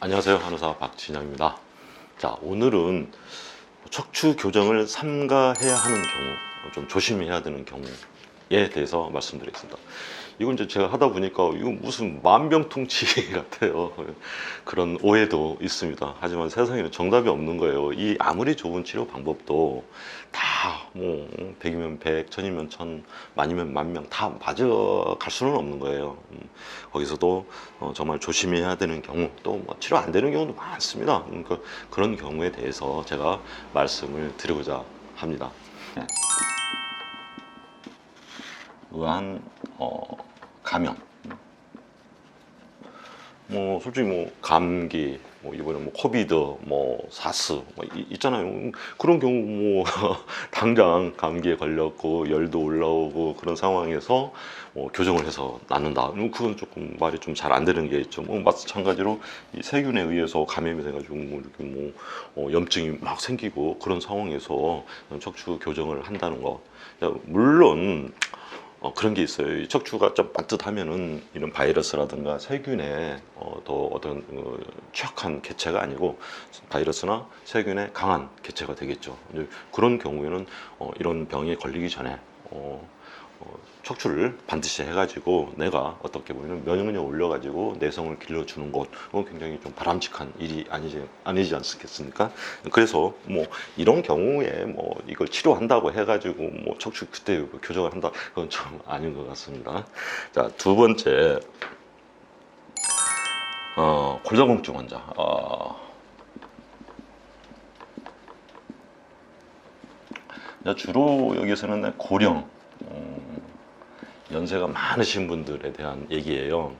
안녕하세요. 한의사 박진영입니다. 자, 오늘은 척추 교정을 삼가해야 하는 경우, 좀 조심해야 되는 경우에 대해서 말씀드리겠습니다. 이건 이제 제가 하다 보니까 이거 무슨 만병통치 같아요. 그런 오해도 있습니다. 하지만 세상에는 정답이 없는 거예요. 이 아무리 좋은 치료 방법도 다뭐 100이면 100, 1000이면 1000, 만이면 만명 다 맞아갈 수는 없는 거예요. 음, 거기서도 어, 정말 조심해야 되는 경우 또 뭐 치료 안 되는 경우도 많습니다. 그러니까 그런 경우에 대해서 제가 말씀을 드리고자 합니다. 네. 의한 어, 감염. 뭐 솔직히 뭐 감기, 뭐 이번에 뭐 코비드, 뭐 사스 뭐 이- 있잖아요. 음, 그런 경우 뭐 당장 감기에 걸렸고 열도 올라오고 그런 상황에서 뭐 교정을 해서 낫는다. 음, 그건 조금 말이 좀 잘 안 되는 게 있죠. 뭐 마찬가지로 이 세균에 의해서 감염이 돼가지고 뭐 이렇게 뭐 어, 염증이 막 생기고 그런 상황에서 척추 교정을 한다는 거. 야, 물론 어, 그런 게 있어요. 이 척추가 좀 반듯하면은 이런 바이러스라든가 세균에 어, 더 어떤 어, 취약한 개체가 아니고 바이러스나 세균에 강한 개체가 되겠죠. 그런 경우에는 어, 이런 병에 걸리기 전에 어, 어, 척추를 반드시 해가지고 내가 어떻게 보면 면역력을 올려가지고 내성을 길러주는 것, 그건 굉장히 좀 바람직한 일이 아니지 아니지 않겠습니까? 그래서 뭐 이런 경우에 뭐 이걸 치료한다고 해가지고 뭐 척추 그때 교정을 한다, 그건 좀 아닌 것 같습니다. 자두 번째, 어, 골다공증 환자. 어, 자, 주로 여기서는 고령, 음, 연세가 많으신 분들에 대한 얘기예요.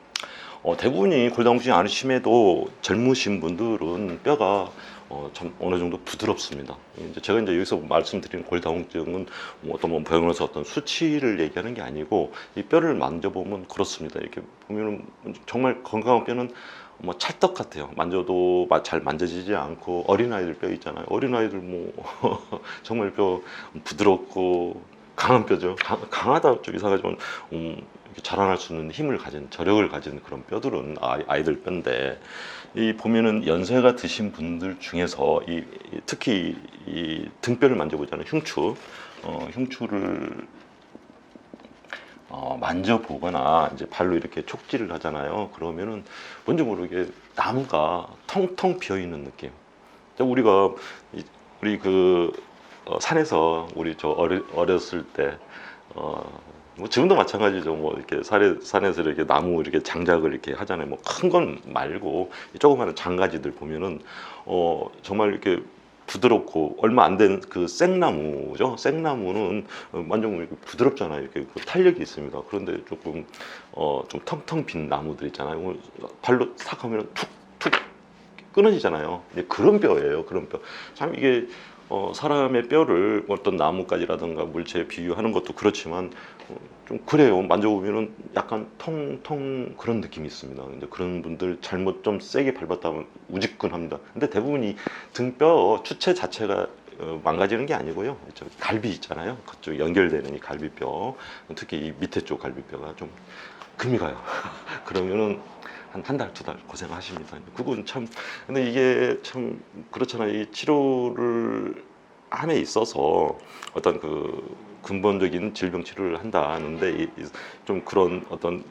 어, 대부분이 골다공증이 안 심해도 젊으신 분들은 뼈가 어, 참 어느 정도 부드럽습니다. 이제 제가 이제 여기서 말씀드리는 골다공증은 뭐 어떤 뭐 병원에서 어떤 수치를 얘기하는 게 아니고 이 뼈를 만져보면 그렇습니다. 이렇게 보면은 정말 건강한 뼈는 뭐 찰떡 같아요. 만져도 마- 잘 만져지지 않고 어린 아이들 뼈 있잖아요. 어린 아이들 뭐 정말 뼈 부드럽고 강한 뼈죠. 강, 강하다 좀 이상하지만 음, 자라날 수 있는 힘을 가진 저력을 가진 그런 뼈들은 아이, 아이들 뼈인데 이 보면은 연세가 드신 분들 중에서 이, 이 특히 이 등뼈를 만져보잖아요. 흉추, 어, 흉추를 어, 만져보거나 이제 발로 이렇게 촉질을 하잖아요. 그러면은 뭔지 모르게 나무가 텅텅 비어 있는 느낌. 자, 우리가 이- 우리 그 어, 산에서 우리 저 어리, 어렸을 때 어, 뭐 지금도 마찬가지죠. 뭐 이렇게 산에, 산에서 이렇게 나무 이렇게 장작을 이렇게 하잖아요. 뭐 큰 건 말고 이 조그마한 장가지들 보면은 어 정말 이렇게 부드럽고 얼마 안 된 그 생나무죠. 생나무는 어, 이렇게 부드럽잖아요. 이렇게 그 탄력이 있습니다. 그런데 조금 어 좀 텅텅 빈 나무들 있잖아요. 뭐 발로 싹 하면 툭툭 끊어지잖아요. 그런 뼈예요. 그런 뼈. 참 이게 어, 사람의 뼈를 어떤 나무까지라든가 물체에 비유하는 것도 그렇지만 어, 좀 그래요. 만져보면은 약간 텅텅 그런 느낌이 있습니다. 근데 그런 분들 잘못 좀 세게 밟았다면 우직근합니다. 근데 대부분 이 등뼈 추체 자체가 어, 망가지는 게 아니고요. 저 갈비 있잖아요. 그쪽 연결되는 이 갈비뼈, 특히 이 밑에 쪽 갈비뼈가 좀 금이 가요. 그러면은 한 한 달 두 달 고생하십니다. 그건 참 근데 이게 참 그렇잖아요. 이 치료를 함에 있어서 어떤 그 근본적인 질병 치료를 한다는데 좀 그런 어떤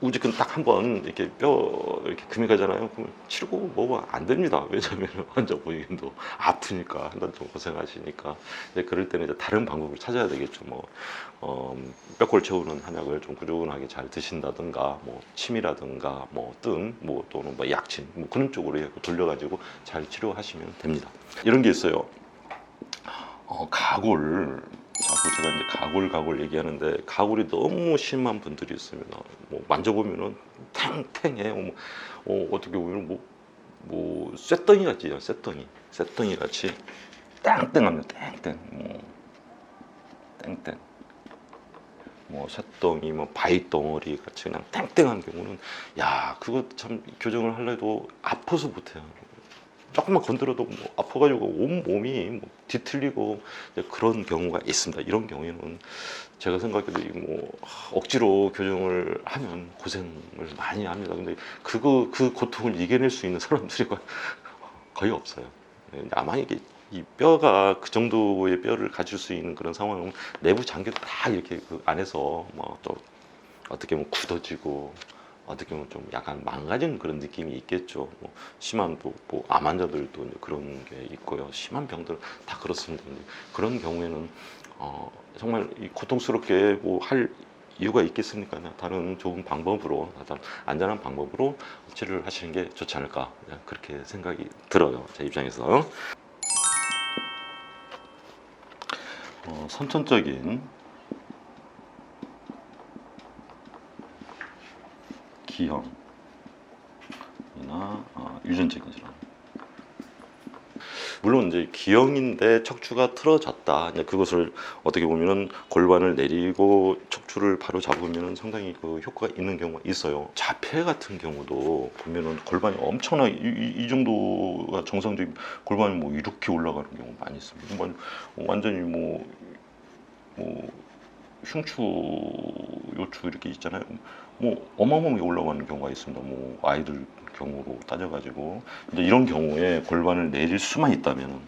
우직근 딱 한 번 이렇게 뼈 이렇게 금이 가잖아요. 그럼 치르고 뭐가 안 됩니다. 왜냐하면 환자 본인도 아프니까 한달좀 고생하시니까 이제 그럴 때는 이제 다른 방법을 찾아야 되겠죠. 뭐 어, 뼈골 채우는 한약을 좀 꾸준하게 잘 드신다든가 뭐 침이라든가 뭐등뭐 또는 뭐 약침 뭐 그런 쪽으로 돌려가지고 잘 치료하시면 됩니다. 이런 게 있어요. 어, 가골 자꾸 제가 이제 가골 가골 얘기하는데 가골이 너무 심한 분들이 있습니다. 뭐 만져보면은 탱탱해요. 뭐, 어, 어떻게 보면 뭐, 뭐 쇳덩이 같지요. 쇳덩이, 쇳덩이 같이 땡땡합니다. 땡땡, 뭐 땡땡. 뭐 쇳덩이, 뭐 바위 덩어리 같이 그냥 땡땡한 경우는 야 그거 참 교정을 하려도 아파서 못해요. 조금만 건드려도 뭐 아파가지고 온 몸이 뭐 뒤틀리고 그런 경우가 있습니다. 이런 경우에는 제가 생각해도 이뭐 억지로 교정을 하면 고생을 많이 합니다. 근데 그거 그 고통을 이겨낼 수 있는 사람들이 거의- 없어요. 네, 아마 이게 이 뼈가 그 정도의 뼈를 가질 수 있는 그런 상황은 내부 장기도 다 이렇게 그 안에서 뭐 또 어떻게 보면 굳어지고 어떻게 보면 좀 약간 망가지는 그런 느낌이 있겠죠. 뭐 심한 또암 환자들도 이제 그런 게 있고요. 심한 병들 다 그렇습니다. 그런 경우에는 어, 정말 이 고통스럽게 뭐 할 이유가 있겠습니까? 다른 좋은 방법으로, 다른 안전한 방법으로 치료를 하시는 게 좋지 않을까 그렇게 생각이 들어요. 제 입장에서. 어, 선천적인 기형이나 어, 유전적인 질환. 물론 이제 기형인데 척추가 틀어졌다. 이제 그것을 어떻게 보면은 골반을 내리고 척추를 바로 잡으면은 상당히 그 효과가 있는 경우가 있어요. 자폐 같은 경우도 보면은 골반이 엄청나 이, 이, 이 정도가 정상적인 골반이 뭐 이렇게 올라가는 경우 많이 있습니다. 완- 완전히 뭐 뭐 흉추, 요추 이렇게 있잖아요. 뭐 어마어마하게 올라가는 경우가 있습니다. 뭐 아이들 경우로 따져가지고 이제 이런 경우에 골반을 내릴 수만 있다면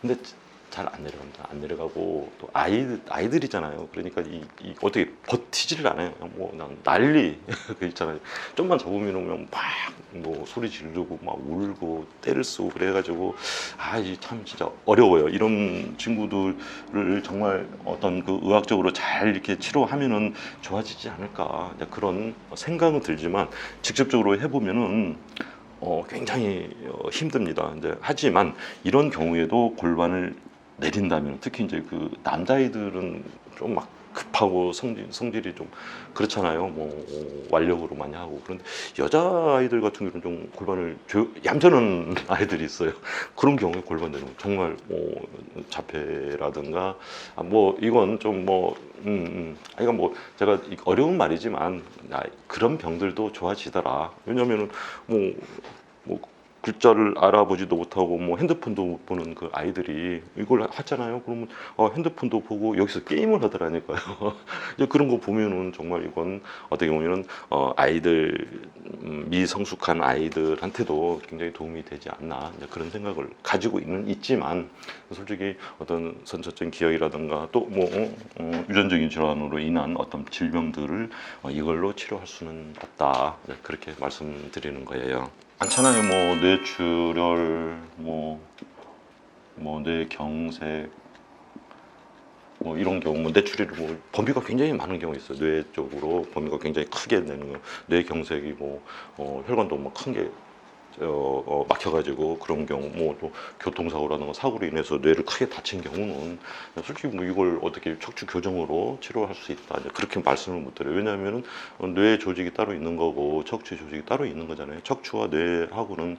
근데 잘 안 내려갑니다. 안 내려가고 또 아이들 아이들이잖아요. 그러니까 이, 이 어떻게 버티지를 않아요. 뭐 그냥 난리 그 있잖아요. 좀만 잡으면 막뭐 소리 지르고 막 울고 때를 쓰고 그래가지고 아 이 참 진짜 어려워요. 이런 친구들을 정말 어떤 그 의학적으로 잘 이렇게 치료하면은 좋아지지 않을까 그런 생각은 들지만 직접적으로 해보면은 어, 굉장히 어, 힘듭니다. 이제 하지만 이런 경우에도 골반을 내린다면 특히 이제 그 남자아이들은 좀 막 급하고 성질, 성질이 좀 그렇잖아요. 뭐 어, 완력으로 많이 하고 그런데 여자아이들 같은 경우는 좀 골반을 조, 얌전한 아이들이 있어요. 그런 경우에 골반 거 정말 뭐 자폐라든가 아, 뭐 이건 좀뭐 음, 음. 아, 이건 뭐 제가 이- 어려운 말이지만 아, 그런 병들도 좋아지더라. 왜냐면은 뭐, 뭐 글자를 알아보지도 못하고 뭐 핸드폰도 못 보는 그 아이들이 이걸 하잖아요. 그러면 어, 핸드폰도 보고 여기서 게임을 하더라니까요. 그런 거 보면은 정말 이건 어떻게 보면은 어, 아이들 음, 미성숙한 아이들한테도 굉장히 도움이 되지 않나 그런 생각을 가지고 있는 있지만 솔직히 어떤 선천적인 기형이라든가 또뭐 유전적인 질환으로 인한 어떤 질병들을 어, 이걸로 치료할 수는 없다 네, 그렇게 말씀드리는 거예요. 많잖아요. 뭐 뇌출혈, 뭐, 뭐 뇌경색, 뭐 이런 경우, 뭐 뇌출혈이 뭐 범위가 굉장히 많은 경우 있어요. 뇌 쪽으로 범위가 굉장히 크게 되는 거. 뇌경색이 뭐 어, 혈관도 뭐 큰 게 어, 어, 막혀가지고 그런 경우 뭐 또 교통사고라든가 사고로 인해서 뇌를 크게 다친 경우는 솔직히 뭐 이걸 어떻게 척추 교정으로 치료할 수 있다. 그렇게 말씀을 못 드려요. 왜냐하면은 어, 뇌 조직이 따로 있는 거고 척추 조직이 따로 있는 거잖아요. 척추와 뇌하고는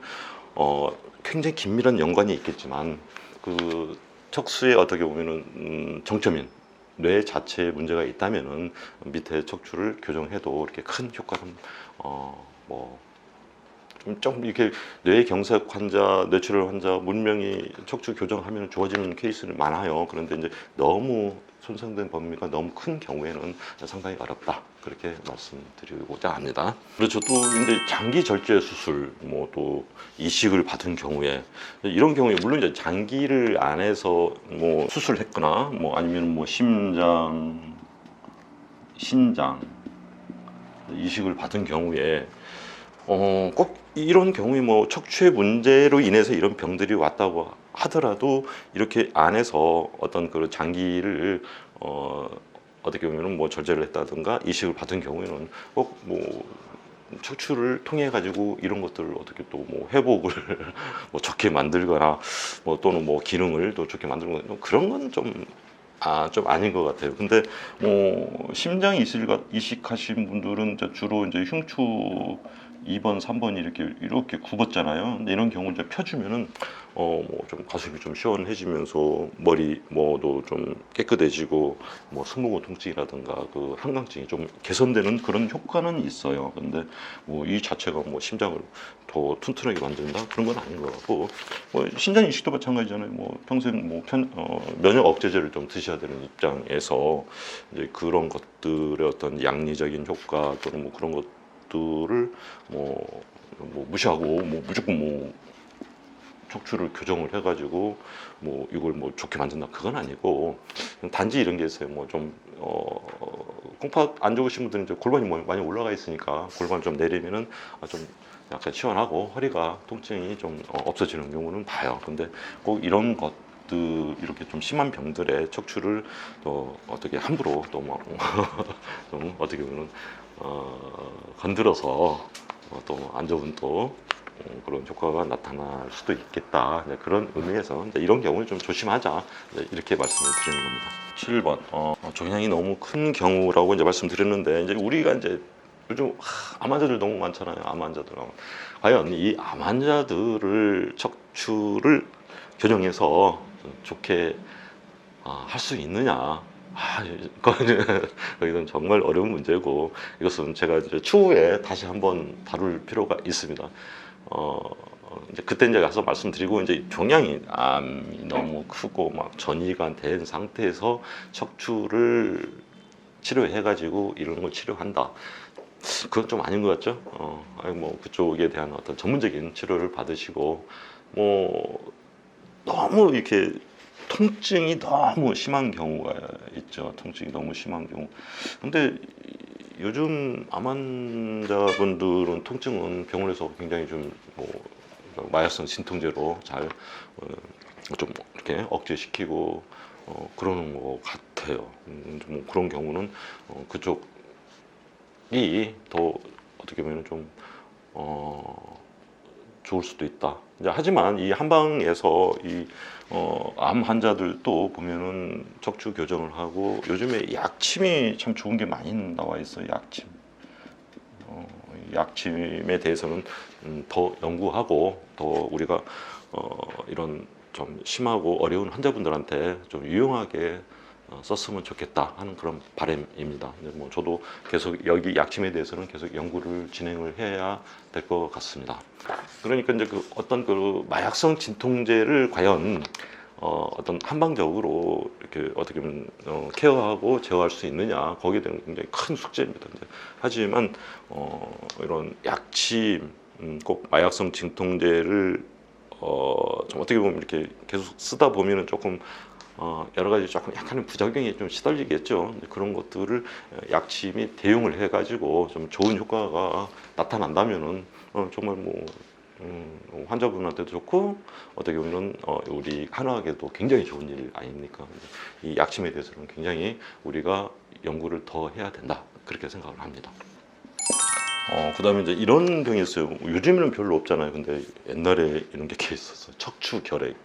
어, 굉장히 긴밀한 연관이 있겠지만 그 척수에 어떻게 보면은 음, 정점인 뇌 자체에 문제가 있다면은 밑에 척추를 교정해도 이렇게 큰 효과는 어뭐 좀, 좀 이렇게 뇌 경색 환자, 뇌출혈 환자 문명이 척추 교정하면 좋아지는 케이스는 많아요. 그런데 이제 너무 손상된 범위가 너무 큰 경우에는 상당히 어렵다. 그렇게 말씀드리고자 합니다. 그렇죠. 또 이제 장기 절제 수술, 뭐 또 이식을 받은 경우에 이런 경우에 물론 이제 장기를 안에서 뭐 수술했거나 뭐 아니면 뭐 심장, 신장 이식을 받은 경우에 어, 꼭 이런 경우에 뭐 척추의 문제로 인해서 이런 병들이 왔다고 하더라도 이렇게 안에서 어떤 그 장기를 어, 어떻게 보면은 뭐 절제를 했다든가 이식을 받은 경우에는 꼭뭐 척추를 통해 가지고 이런 것들을 어떻게 또 뭐 회복을 뭐 좋게 만들거나 뭐 또는 뭐 기능을 또 좋게 만들거나 뭐 그런 건좀 아, 좀 아닌 것 같아요. 근데 뭐 심장 이식 이식하신 분들은 이제 주로 이제 흉추 2번, 3번이 이렇게 이렇게 굽었잖아요. 근데 이런 경우 이제 펴주면은 어 뭐 좀 가슴이 좀 시원해지면서 머리 뭐도 좀 깨끗해지고 뭐 승모근 통증이라든가 그 한강증이 좀 개선되는 그런 효과는 있어요. 근데 뭐 이 자체가 뭐 심장을 더 튼튼하게 만든다 그런 건 아닌 것 같고 뭐 신장 이식도 마찬가지잖아요. 뭐 평생 뭐 편, 어, 면역 억제제를 좀 드셔야 되는 입장에서 이제 그런 것들의 어떤 양리적인 효과 또는 뭐 그런 것 들을 뭐, 뭐 무시하고 뭐 무조건 뭐 척추를 교정을 해가지고 뭐 이걸 뭐 좋게 만든다 그건 아니고 단지 이런 게 있어요. 뭐좀 어, 콩팥 안 좋으신 분들은 이제 골반이 뭐 많이 올라가 있으니까 골반 좀 내리면은 아, 좀 약간 시원하고 허리가 통증이 좀 어, 없어지는 경우는 봐요. 근데 꼭 이런 것들 이렇게 좀 심한 병들의 척추를 또 어떻게 함부로 또막 좀 어떻게 보면 어, 건드려서 어, 또안 좋은 또 어, 그런 효과가 나타날 수도 있겠다. 그런 의미에서 이런 경우는 좀 조심하자. 이렇게 말씀을 드리는 겁니다. 7번. 어, 종양이 너무 큰 경우라고 이제 말씀드렸는데 이제 우리가 이제 요즘 하, 암 환자들 너무 많잖아요. 암 환자들. 과연 이 암 환자들을 척추를 교정해서 좋게 아, 할수 있느냐? 아, 이거는 이건 정말 어려운 문제고 이것은 제가 이제 추후에 다시 한번 다룰 필요가 있습니다. 어, 이제 그때 이제 가서 말씀드리고 이제 종양이 암이 너무 크고 막 전이가 된 상태에서 척추를 치료해가지고 이런 걸 치료한다. 그건 좀 아닌 것 같죠? 어, 아니 뭐 그쪽에 대한 어떤 전문적인 치료를 받으시고 뭐 너무 이렇게 통증이 너무 심한 경우가 있죠. 통증이 너무 심한 경우. 근데 요즘 암 환자분들은 통증은 병원에서 굉장히 좀뭐 마약성 진통제로 잘 어, 좀 이렇게 억제시키고 어, 그러는 것 같아요. 음, 뭐 그런 경우는 어, 그쪽이 더 어떻게 보면 좀 어, 좋을 수도 있다. 이제 하지만 이 한방에서 이 어, 암 환자들도 보면은 척추 교정을 하고 요즘에 약침이 참 좋은 게 많이 나와 있어요. 약침. 어, 약침에 대해서는 음, 더 연구하고 더 우리가 어, 이런 좀 심하고 어려운 환자분들한테 좀 유용하게 어, 썼으면 좋겠다 하는 그런 바람입니다. 근데 뭐 저도 계속 여기 약침에 대해서는 계속 연구를 진행을 해야 될 것 같습니다. 그러니까 이제 그 어떤 그 마약성 진통제를 과연 어, 어떤 한방적으로 이렇게 어떻게 보면 어, 케어하고 제어할 수 있느냐 거기에 대한 굉장히 큰 숙제입니다. 하지만 어, 이런 약침 음, 꼭 마약성 진통제를 어, 좀 어떻게 보면 이렇게 계속 쓰다 보면은 조금 어, 여러 가지 조금 약간의 부작용이 좀 시달리겠죠. 그런 것들을 약침이 대용을 해가지고 좀 좋은 효과가 나타난다면은 어, 정말 뭐 음, 환자분한테도 좋고 어떻게 보면 어, 우리 한화학에도 굉장히 좋은 일 아닙니까? 이 약침에 대해서는 굉장히 우리가 연구를 더 해야 된다 그렇게 생각을 합니다. 어, 그다음에 이제 이런 병이 있어요. 요즘에는 별로 없잖아요. 근데 옛날에 이런 게 있었어. 척추 결핵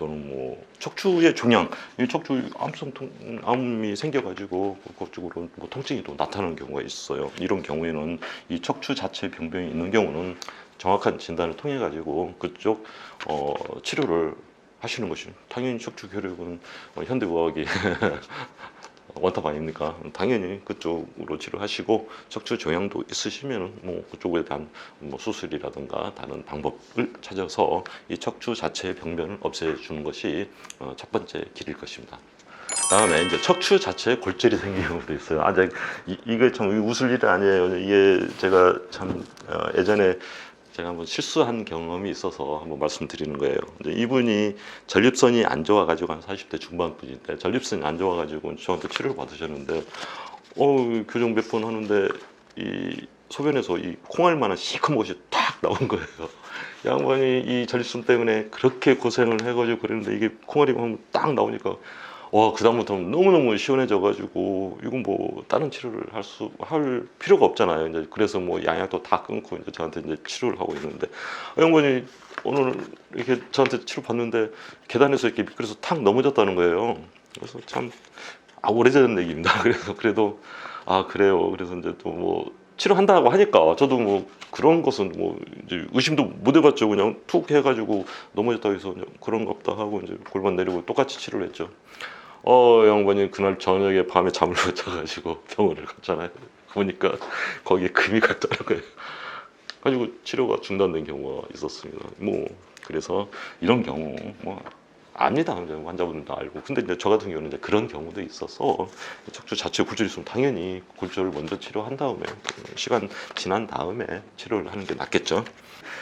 또는 뭐 척추의 종양, 이 척추 암성 통, 암이 생겨가지고 그쪽으로 뭐 통증이 또 나타나는 경우가 있어요. 이런 경우에는 이 척추 자체 병변이 있는 경우는 정확한 진단을 통해 가지고 그쪽 어, 치료를 하시는 것이 당연히 척추 결핵은 어, 현대의학이 원탑 아닙니까? 당연히 그쪽으로 치료하시고 척추 종양도 있으시면 뭐 그쪽에 대한 뭐 수술이라든가 다른 방법을 찾아서 이 척추 자체의 병변을 없애주는 것이 어, 첫 번째 길일 것입니다. 다음에 이제 척추 자체에 골절이 생기는 경우도 있어요. 아, 제가 이, 이게 참 웃을 일이 아니에요. 이게 제가 참 어, 예전에 제가 한번 실수한 경험이 있어서 한번 말씀드리는 거예요. 이분이 전립선이 안 좋아가지고 한 40대 중반 분인데 전립선이 안 좋아가지고 저한테 치료를 받으셨는데 어 교정 몇 번 하는데 이 소변에서 이 콩알만한 시커먼 것이 탁 나온 거예요. 양반이 이 전립선 때문에 그렇게 고생을 해가지고 그랬는데 이게 콩알이 딱 나오니까 와 그다음부터 너무너무 시원해져가지고 이건 뭐 다른 치료를 할수할 필요가 없잖아요. 이제 그래서 뭐 양약도 다 끊고 이제 저한테 이제 치료를 하고 있는데 영번이 오늘 이렇게 저한테 치료 받는데 계단에서 이렇게 미끄러서 탁 넘어졌다는 거예요. 그래서 참 아, 오래전 얘기입니다. 그래서 그래도 아 그래요. 그래서 이제 또 뭐 치료한다고 하니까 저도 뭐 그런 것은 뭐 이제 의심도 못 해봤죠. 그냥 툭 해가지고 넘어졌다 해서 그냥 그런 거 없다 하고 이제 골반 내리고 똑같이 치료를 했죠. 어 양반이 그날 저녁에 밤에 잠을 못 자가지고 병원을 갔잖아요. 보니까 거기에 금이 갔다는 거예요. 가지고 치료가 중단된 경우가 있었습니다. 뭐 그래서 이런 경우 뭐 압니다. 환자분들도 알고. 근데 이제 저 같은 경우는 이제 그런 경우도 있어서 척추 자체 굴절이 있으면 당연히 굴절을 먼저 치료한 다음에 시간 지난 다음에 치료를 하는 게 낫겠죠.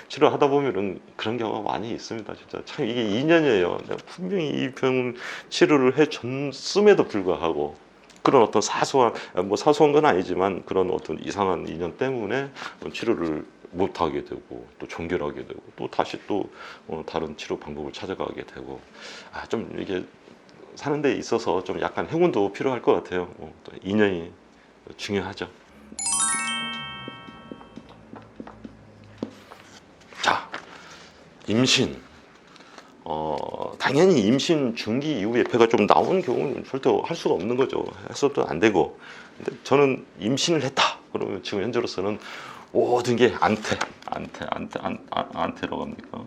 치료하다 보면은 그런 경우가 많이 있습니다. 진짜 참 이게 2년이에요. 내가 분명히 이 병 치료를 해 줬음에도 불구하고 그런 어떤 사소한 뭐 사소한 건 아니지만 그런 어떤 이상한 인연 때문에 치료를 못 하게 되고 또 종결하게 되고 또 다시 또 어, 다른 치료 방법을 찾아가게 되고 아 좀 이게 사는 데 있어서 좀 약간 행운도 필요할 것 같아요. 어, 또 인연이 중요하죠. 임신. 어, 당연히 임신 중기 이후에 배가 좀 나온 경우는 절대 할 수가 없는 거죠. 해서도 안 되고. 근데 저는 임신을 했다. 그러면 지금 현재로서는 모든 게 안태, 안태, 안태, 안, 안, 안태라고 합니까?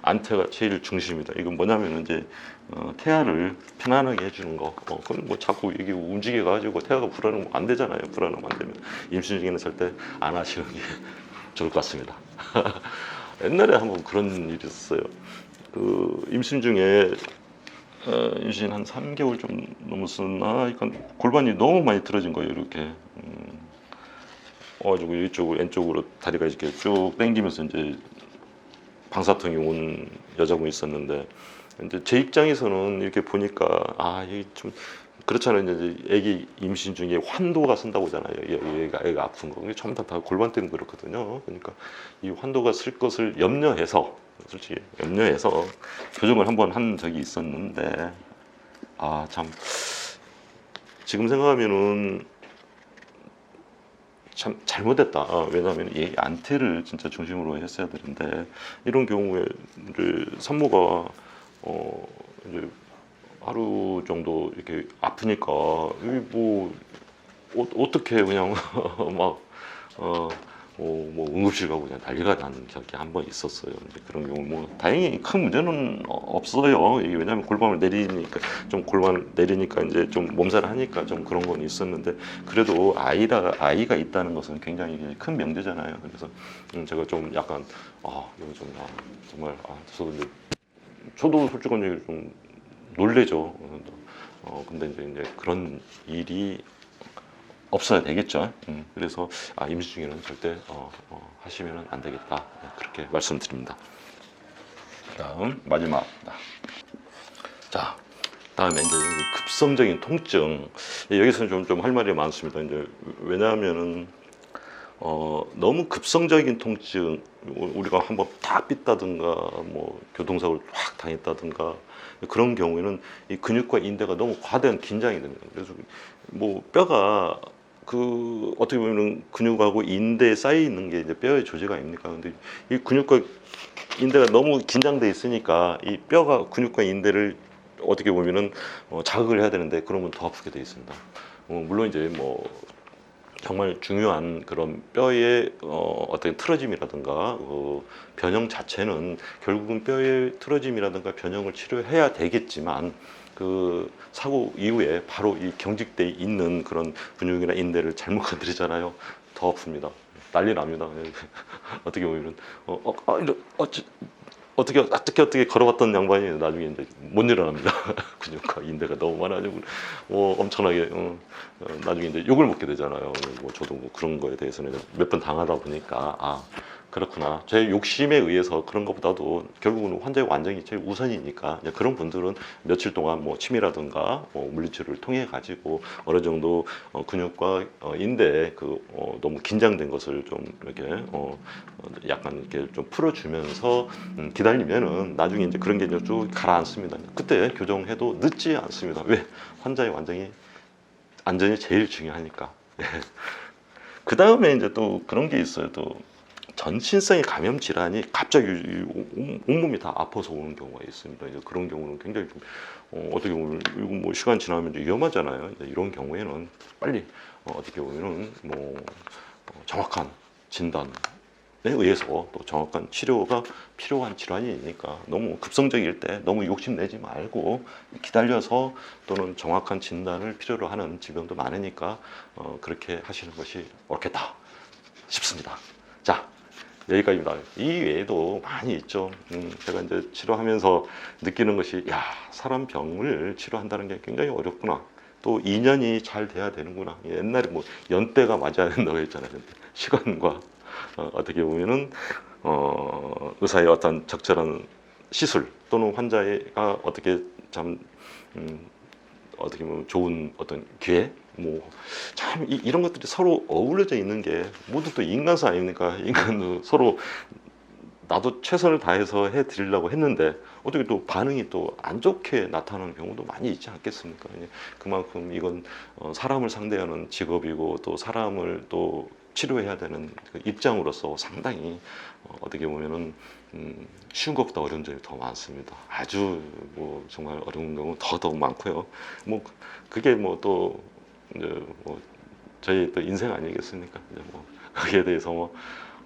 안태가 제일 중심이다. 이건 뭐냐면 이제 어, 태아를 편안하게 해주는 거. 어, 그건 뭐 자꾸 이게 움직여가지고 태아가 불안하면 안 되잖아요. 불안하면 안 되면 임신 중에는 절대 안 하시는 게 좋을 것 같습니다. 옛날에 한번 그런 일이 있었어요. 그 임신 중에 어, 임신 한 3개월 좀 넘었었나? 그러니까 골반이 너무 많이 틀어진 거예요. 이렇게. 음, 어가지고 이쪽으로 왼쪽으로 다리가 이렇게 쭉 당기면서 이제 방사통이 온 여자분이 있었는데 이제 제 입장에서는 이렇게 보니까 아 이게 좀 그렇잖아요. 이제 애기 임신 중에 환도가 쓴다고 하잖아요. 얘- 얘가 애가 아픈 거. 전부 다, 다 골반 때문에 그렇거든요. 그러니까 이 환도가 쓸 것을 염려해서 솔직히 염려해서 교정을 한번 한 적이 있었는데 아 참. 지금 생각하면은 참 잘못했다. 어, 왜냐하면 이 안태를 진짜 중심으로 했어야 되는데 이런 경우에를 산모가 어 이제 하루 정도 이렇게 아프니까 이뭐 어 떻게 그냥 막 어 어, 뭐 응급실 가고 그냥 난리가 나는 적이 한 번 있었어요. 이제 그런 경우 뭐 다행히 큰 문제는 어, 없어요. 이게 왜냐하면 골반을 내리니까 좀 골반 내리니까 이제 좀 몸살을 하니까 좀 그런 건 있었는데 그래도 아이라 아이가 있다는 것은 굉장히 큰 명제잖아요. 그래서 음, 제가 좀 약간 아 이거 좀 아, 정말 아 저도 이제 저도 솔직한 얘기 좀 놀래죠. 어 근데 이제, 이제 그런 일이 없어야 되겠죠. 음, 그래서 아, 임시 중에는 절대 어, 어, 하시면 안 되겠다. 네, 그렇게 말씀드립니다. 다음 마지막. 자, 다음에 이제 급성적인 통증. 예, 여기서는 좀 좀 할 말이 많습니다. 이제 왜냐하면은 어, 너무 급성적인 통증, 우리가 한번 딱 삐다든가, 뭐, 교통사고를 확 당했다든가, 그런 경우에는 이 근육과 인대가 너무 과대한 긴장이 됩니다. 그래서 뭐, 뼈가 그, 어떻게 보면 근육하고 인대에 쌓여 있는 게 이제 뼈의 조직 아닙니까? 근데 이 근육과 인대가 너무 긴장돼 있으니까 이 뼈가 근육과 인대를 어떻게 보면은 어, 자극을 해야 되는데 그러면 더 아프게 돼 있습니다. 어, 물론 이제 뭐 정말 중요한 그런 뼈의 어, 어떤 틀어짐이라든가 어, 변형 자체는 결국은 뼈의 틀어짐이라든가 변형을 치료해야 되겠지만 그 사고 이후에 바로 이 경직돼 있는 그런 근육이나 인대를 잘못 건드리잖아요. 더 아픕니다. 난리 납니다. 어떻게 보면 어, 어, 아, 이러, 어찌, 어떻게 어떻게 어떻게 걸어봤던 양반이 나중에 이제 못 일어납니다. 근육과 인대가 너무 많아지고 뭐 엄청나게 어, 어, 나중에 이제 욕을 먹게 되잖아요. 뭐 저도 뭐 그런 거에 대해서는 몇 번 당하다 보니까 아 그렇구나. 제 욕심에 의해서 그런 것보다도 결국은 환자의 완전이 제일 우선이니까 그런 분들은 며칠 동안 뭐 침이라든가 뭐 물리치료를 통해 가지고 어느 정도 어, 근육과 어, 인대에 그 어, 너무 긴장된 것을 좀 이렇게 어, 어, 약간 이렇게 좀 풀어주면서 음, 기다리면은 나중에 이제 그런 게 이제 쭉 가라앉습니다. 그때 교정해도 늦지 않습니다. 왜 환자의 완전히 안전이 제일 중요하니까. 그 다음에 이제 또 그런 게 있어요. 또 전신성의 감염 질환이 갑자기 온몸이 다 아파서 오는 경우가 있습니다. 이제 그런 경우는 굉장히 좀 어, 어떻게 보면 이거 뭐 시간 지나면 위험하잖아요. 이런 경우에는 빨리 어, 어떻게 보면은 뭐 어, 정확한 진단에 의해서 또 정확한 치료가 필요한 질환이니까 너무 급성적일 때 너무 욕심내지 말고 기다려서 또는 정확한 진단을 필요로 하는 질병도 많으니까 어, 그렇게 하시는 것이 옳겠다 싶습니다. 자 여기까지입니다. 이 외에도 많이 있죠. 음, 제가 이제 치료하면서 느끼는 것이 야 사람 병을 치료한다는 게 굉장히 어렵구나. 또 인연이 잘 돼야 되는구나. 옛날에 뭐 연대가 맞아야 된다고 했잖아요. 시간과 어, 어떻게 보면은 어, 의사의 어떤 적절한 시술 또는 환자가 어떻게 참 음, 어떻게 보면 좋은 어떤 기회 뭐 참 이런 것들이 서로 어우러져 있는 게 모두 또 인간사 아닙니까? 인간도 서로 나도 최선을 다해서 해 드리려고 했는데 어떻게 또 반응이 또 안 좋게 나타나는 경우도 많이 있지 않겠습니까? 예, 그만큼 이건 어, 사람을 상대하는 직업이고 또 사람을 또 치료해야 되는 그 입장으로서 상당히 어, 어떻게 보면은 음, 쉬운 것보다 어려운 점이 더 많습니다. 아주 뭐 정말 어려운 경우 더더욱 많고요. 뭐 그게 뭐또 이제 뭐 저희 또 인생 아니겠습니까? 뭐 거기에 대해서 뭐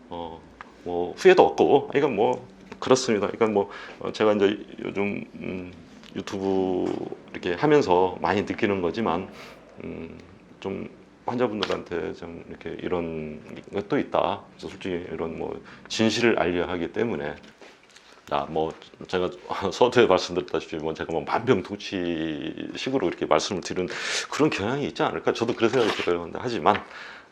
어, 뭐 후회도 없고 이건 뭐 그렇습니다. 이건 뭐 어, 제가 이제 요즘 음, 유튜브 이렇게 하면서 많이 느끼는 거지만 음, 좀 환자분들한테 좀 이렇게 이런 것도 있다. 솔직히 이런 뭐 진실을 알려야 하기 때문에 자, 뭐 제가 서두에 말씀드렸다시피 뭐 제가 뭐 만병통치식으로 이렇게 말씀을 드리는 그런 경향이 있지 않을까 저도 그런 생각이 들어요. 근데 하지만 어,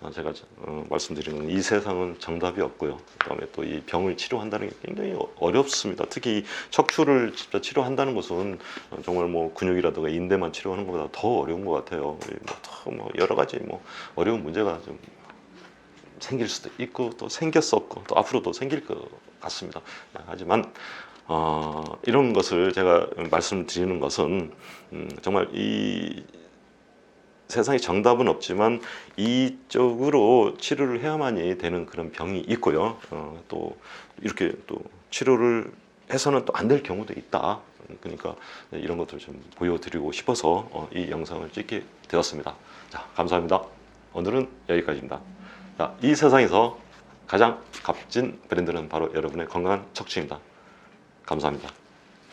제가 어, 말씀드리는 이 세상은 정답이 없고요. 그다음에 또 이 병을 치료한다는 게 굉장히 어- 어렵습니다. 특히 이 척추를 진짜 치료한다는 것은 어, 정말 뭐 근육이라든가 인대만 치료하는 것보다 더 어려운 것 같아요. 이 뭐, 더뭐 여러 가지 뭐 어려운 문제가 좀 생길 수도 있고 또 생겼었고 또 앞으로도 생길 것 같습니다. 하지만 어, 이런 것을 제가 말씀드리는 것은 음, 정말 이 세상에 정답은 없지만 이쪽으로 치료를 해야만이 되는 그런 병이 있고요. 어, 또 이렇게 또 치료를 해서는 또 안 될 경우도 있다. 그러니까 이런 것들을 좀 보여드리고 싶어서 어, 이 영상을 찍게 되었습니다. 자, 감사합니다. 오늘은 여기까지입니다. 자, 이 세상에서 가장 값진 브랜드는 바로 여러분의 건강한 척추입니다. 감사합니다.